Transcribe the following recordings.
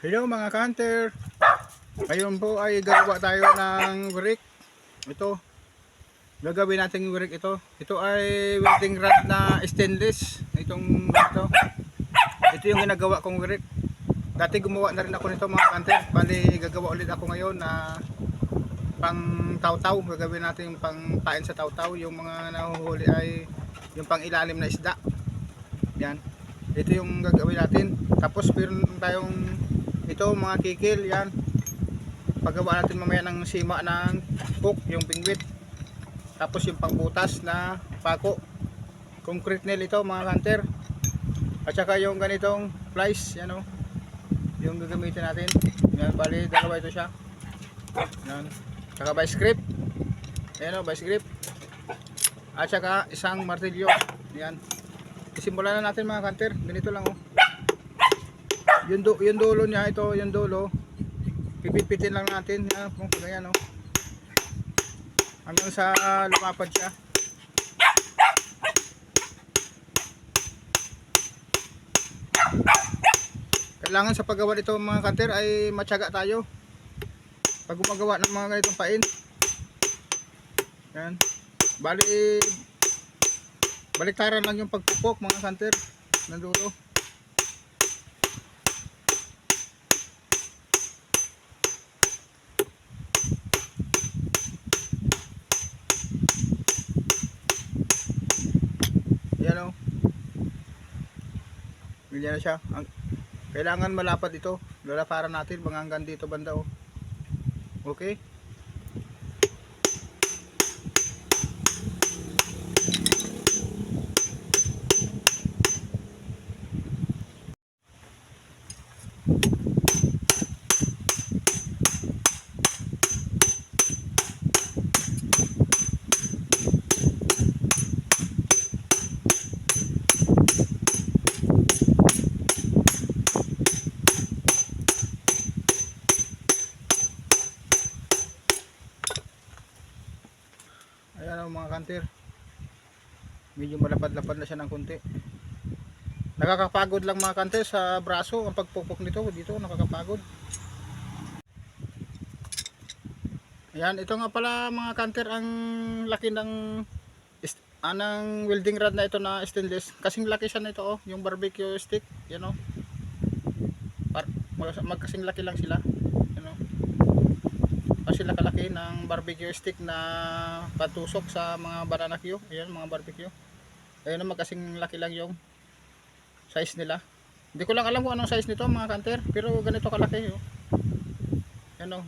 Hello mga kanter. Ngayon po ay gagawa tayo ng brick. Ito. Gagawin natin yung brick ito. Ito ay welding rod na stainless. Itong ito. Ito yung ginagawa kong brick. Dati gumawa na rin ako nito mga kanter. Bali gagawa ulit ako ngayon na pang taw-taw. Gagawin natin yung pang pain sa taw-taw. Yung mga nahuhuli ay yung pang ilalim na isda. Yan. Ito yung gagawin natin. Tapos meron tayong ito mga kikil yan. Paggawa natin mamaya ng sima ng hook, yung pingwit. Tapos yung pangbutas na pako. Concrete nail ito mga hunter. At saka yung ganitong flies, yan o. Yung gagamitin natin. Yan, bali dalawa ito siya. Yan. Saka by script. Yan o, by script. At saka isang martilyo. Yan. Isimulan na natin mga kanter. Ganito lang oh. Yung, du yung dulo niya, ito yung dulo. Pipipitin lang natin. Yan, kung ganyan oh. Hanggang sa lumapad siya. Kailangan sa paggawa nito mga kanter ay matyaga tayo. Pag gumagawa ng mga ganitong pain. Yan. Bali baliktaran lang yung pagpupok mga kanter ng dulo yan o ganyan na siya. Ang, kailangan malapad ito. Lalaparan natin mga hanggang dito banda o okay Ayan ang mga kanter. Medyo malapad-lapad na siya ng kunti. Nakakapagod lang mga kanter sa braso ang pagpupok nito. Dito nakakapagod. Ayan, ito nga pala mga kanter ang laki ng anang welding rod na ito na stainless. Kasing laki siya nito oh, yung barbecue stick, yan oh. Par mag- magkasing laki lang sila. Yan oh kasi lakalaki ng barbecue stick na patusok sa mga banana Q. Ayan, mga barbecue. Ayun naman kasing laki lang yung size nila. Hindi ko lang alam kung anong size nito mga kanter. Pero ganito kalaki. Oh. Yan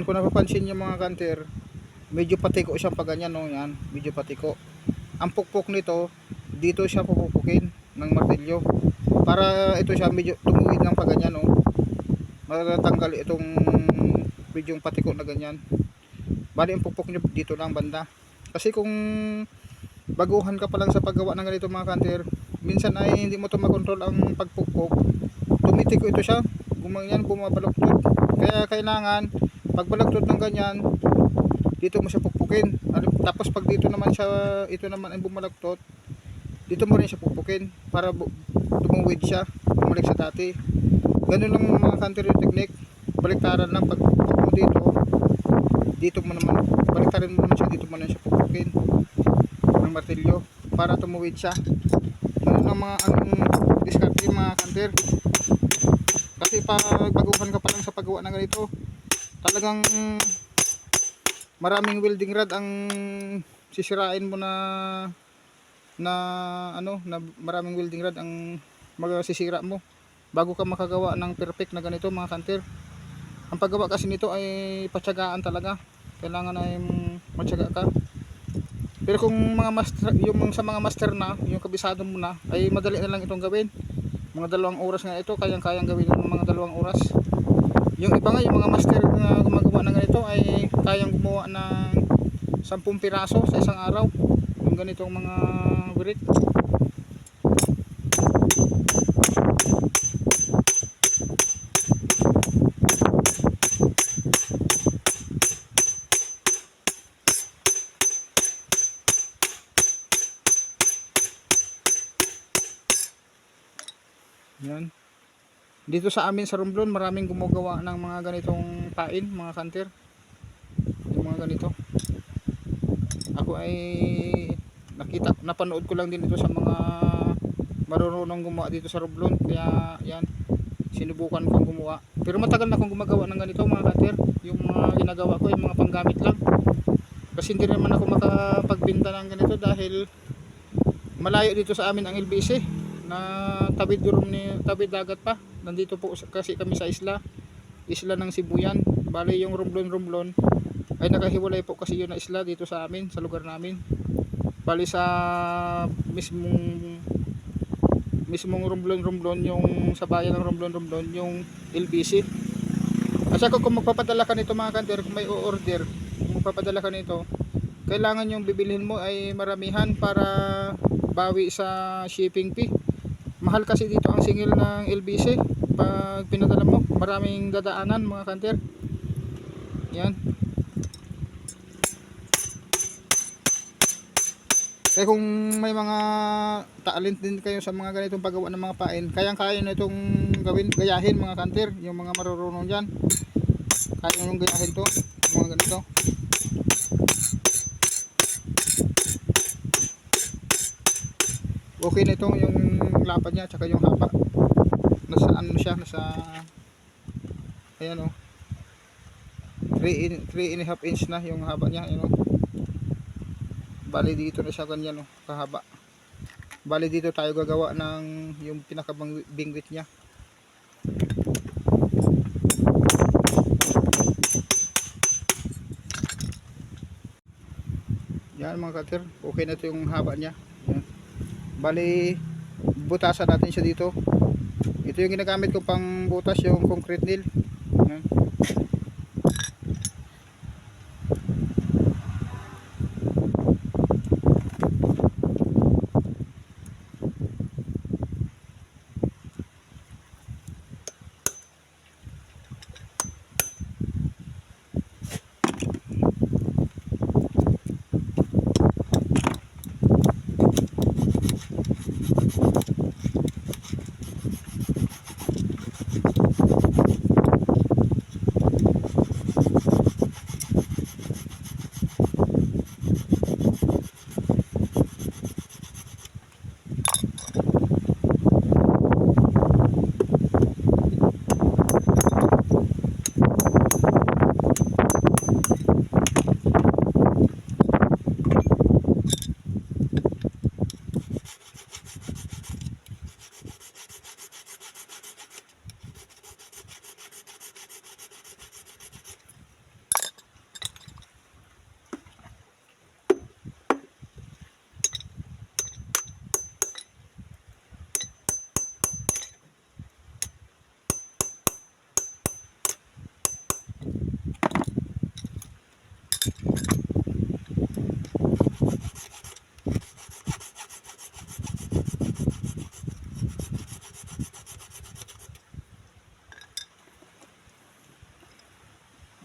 Yan, kung napapansin niyo mga kanter, medyo patiko siya pag ganyan, no? Yan, medyo patiko. Ang pukpok nito, dito siya pupupukin ng martilyo. Para ito siya medyo tumuwid lang pag ganyan, no? Matatanggal itong medyo patiko na ganyan. Bali, ang pukpok niyo dito lang banda. Kasi kung baguhan ka pa lang sa paggawa ng ganito mga kanter, minsan ay hindi mo to makontrol ang pagpukpok. Tumitiko ito siya, gumanyan, bumabaloktot. Kaya kailangan pagbalagtot ng ganyan dito mo siya pukpukin Ano- tapos pag dito naman siya ito naman ang bumalagtot dito mo rin siya pukpukin para tumuwid siya bumalik sa dati. Ganun lang mga counter technique. Baliktaran lang pag pag mo dito dito mo naman baliktarin mo naman siya dito mo naman siya pukpukin ng martilyo para tumuwid siya. Ganun lang mga ang diskarte mga counter kasi pag baguhan ka pa lang sa paggawa ng ganito talagang maraming welding rod ang sisirain mo na na ano na maraming welding rod ang magsisira mo bago ka makagawa ng perfect na ganito mga kanter ang paggawa kasi nito ay patsagaan talaga kailangan ay matyaga ka Pero kung mga master, yung sa mga master na, yung kabisado mo na, ay madali na lang itong gawin. Mga dalawang oras nga ito, kayang-kayang gawin ng mga dalawang oras. Yung iba nga, yung mga master na gumagawa ng ganito ay kayang gumawa ng 10 piraso sa isang araw. Yung ganitong mga brick. Yan. Dito sa amin sa Romblon, maraming gumagawa ng mga ganitong pain, mga kanter. Yung mga ganito. Ako ay nakita, napanood ko lang din ito sa mga marunong gumawa dito sa Romblon. Kaya yan, sinubukan kong gumawa. Pero matagal na akong gumagawa ng ganito mga kanter. Yung mga ginagawa ko, yung mga panggamit lang. Kasi hindi naman ako makapagbinta ng ganito dahil malayo dito sa amin ang LBC na tabi durum ni tabi dagat pa nandito po kasi kami sa isla. Isla ng Sibuyan. Bali yung Romblon Romblon ay nakahiwalay po kasi yun na isla dito sa amin sa lugar namin. Bali sa mismong mismong Romblon Romblon yung sa bayan ng Romblon Romblon yung LBC kasi ako kung magpapadala ka nito mga kanter kung may o-order kung magpapadala ka nito kailangan yung bibilhin mo ay maramihan para bawi sa shipping fee. Mahal kasi dito ang singil ng LBC pag pinadala mo maraming dadaanan mga kanter yan. Kaya kung may mga talent din kayo sa mga ganitong paggawa ng mga pain kayang kaya na itong gawin gayahin mga kanter yung mga marurunong dyan. Kaya nyo gayahin to mga ganito. Okay na itong yung lapad niya tsaka yung haba nasa ano siya nasa ayan o 3 in, 3 and a half inch na yung haba niya ayan o bali dito na siya ganyan o kahaba. Bali dito tayo gagawa ng yung pinakabingwit niya. Yan mga kater okay na ito yung haba niya. Yan. Bali, butasan natin siya dito. Ito yung ginagamit ko pang butas yung concrete nail.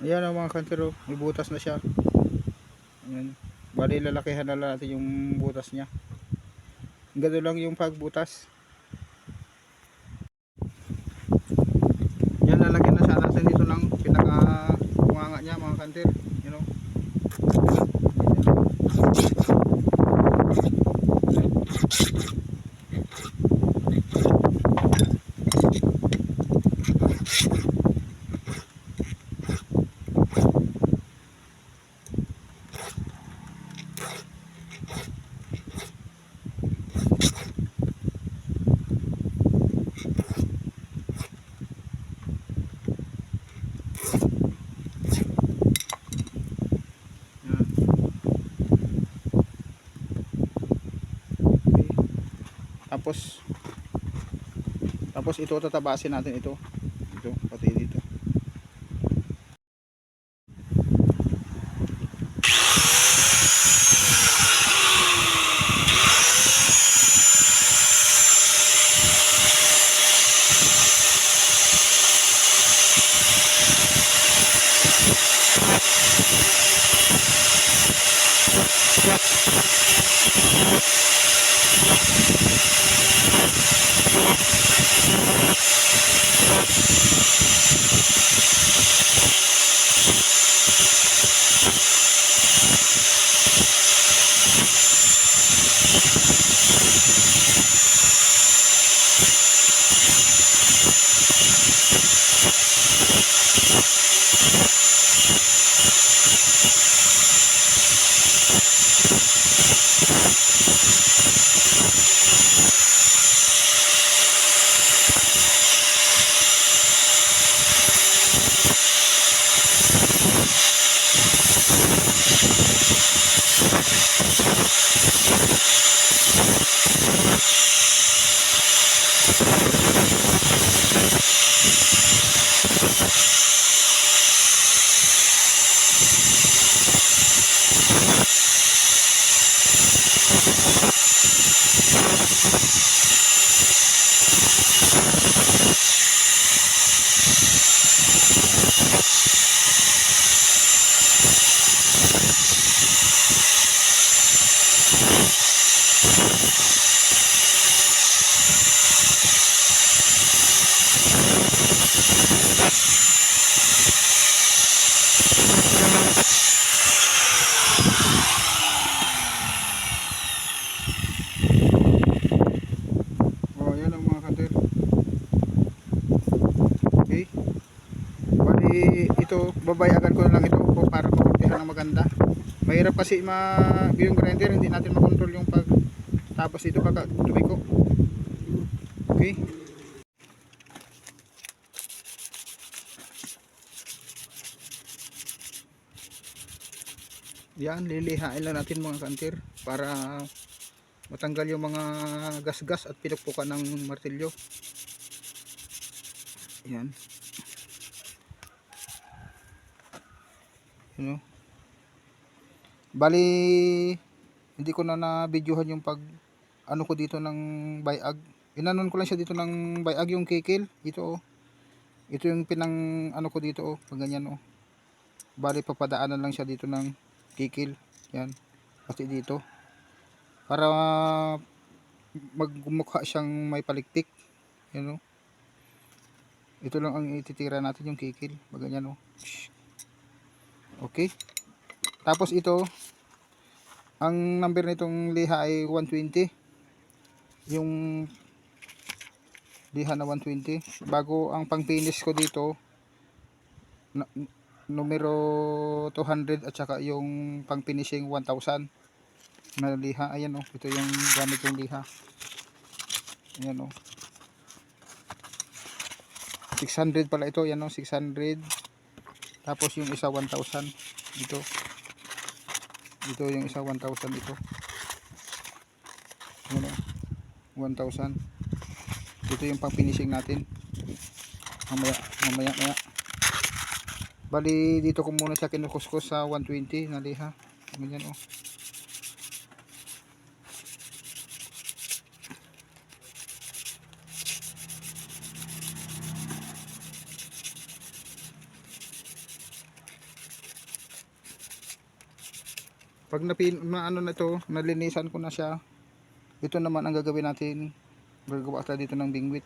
Ayan ang mga kantero, may butas na siya. Ayan. Bali lalakihan na natin yung butas niya. Gano'n lang yung pagbutas. Tapos ito tatabasin natin ito. Ito, pati dito. Oh, yan ito, babayagan ko na lang ito para makuntihan ng maganda. Mahirap kasi ma yung grinder, hindi natin makontrol yung pag tapos ito kaka tumiko. Okay. Yan, lilihain lang natin mga kantir para matanggal yung mga gasgas at pinukpukan ng martilyo. Yan. Ano? Bali hindi ko na na-videohan yung pag ano ko dito ng bayag. Inanon ko lang siya dito ng bayag yung kikil. Ito oh. Ito yung pinang ano ko dito oh. Pag ganyan oh. Bali papadaanan lang siya dito ng kikil. Yan. Pati dito para magmukha siyang may palikpik you know ito lang ang ititira natin yung kikil pag ganyan oh. okay tapos ito ang number nitong liha ay 120 yung liha na 120 bago ang pang finish ko dito numero 200 at saka yung pang finishing 1000 na liha. Ayan oh, ito yung gamit yung liha. Ayan oh. 600 pala ito, ayan oh, 600. Tapos yung isa 1000 dito. Ito yung isa 1000 ito. Ayan oh. 1000. Ito yung pang finishing natin. Mamaya, mamaya, maya. Bali dito ko muna siya kinukuskus sa 120 na liha. Ganyan oh. pag napin ano na ito nalinisan ko na siya ito naman ang gagawin natin. Gagawa tayo dito ng bingwit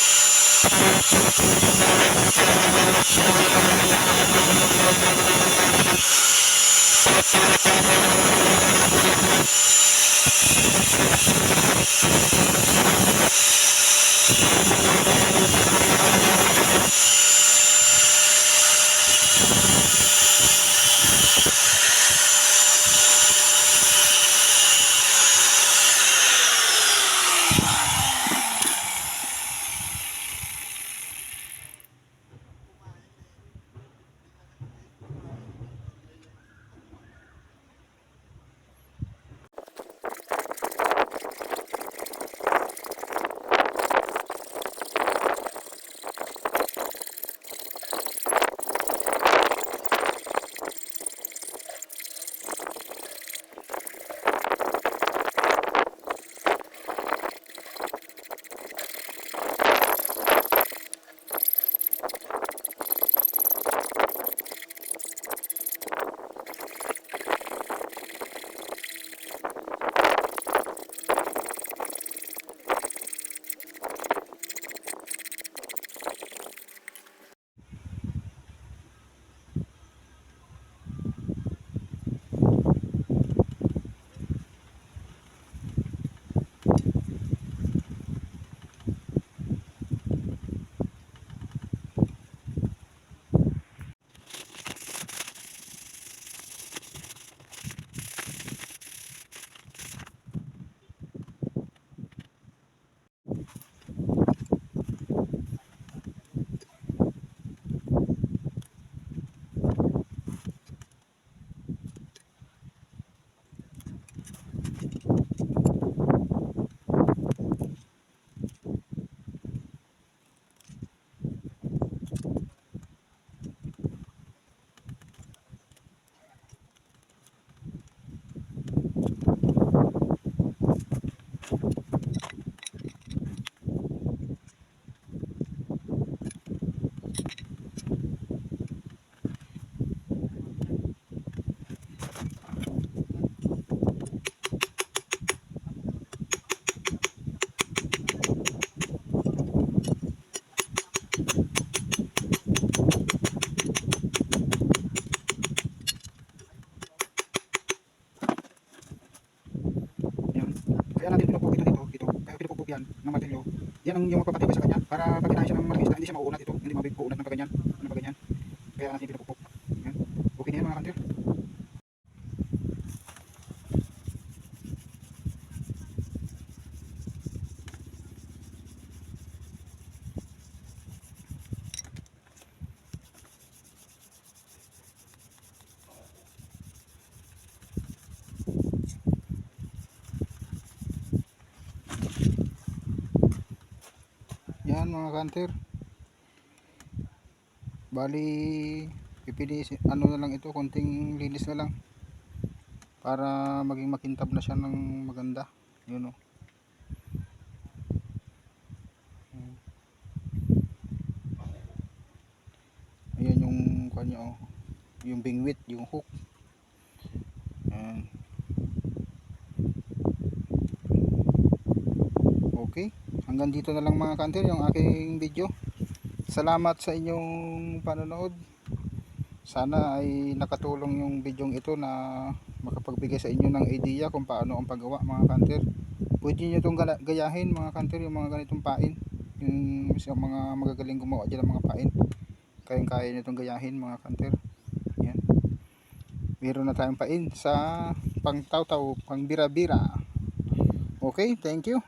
Yan. Ang yung magpapatibay sa kanya para pag kinain siya ng malaking isda, hindi siya mauunat ito. Hindi mabigunat ng kaganyan. Ano pa ganyan. Kaya natin pinupog. Yan. Okay na yan mga kantil. Yan mga kanter. Bali, pipili ano na lang ito, konting linis na lang. Para maging makintab na siya ng maganda. Yun o. Ayan yung kanya o. Yung bingwit, yung hook. Ayan. Okay. Hanggang dito na lang mga kanter yung aking video. Salamat sa inyong panonood. Sana ay nakatulong yung video ito na makapagbigay sa inyo ng idea kung paano ang paggawa mga kanter. Pwede nyo itong gayahin mga kanter yung mga ganitong pain. Yung sa mga magagaling gumawa dyan ng mga pain. Kayang kaya nyo itong gayahin mga kanter. Yan. Meron na tayong pain sa pang taw-taw, pang bira-bira. Okay, thank you.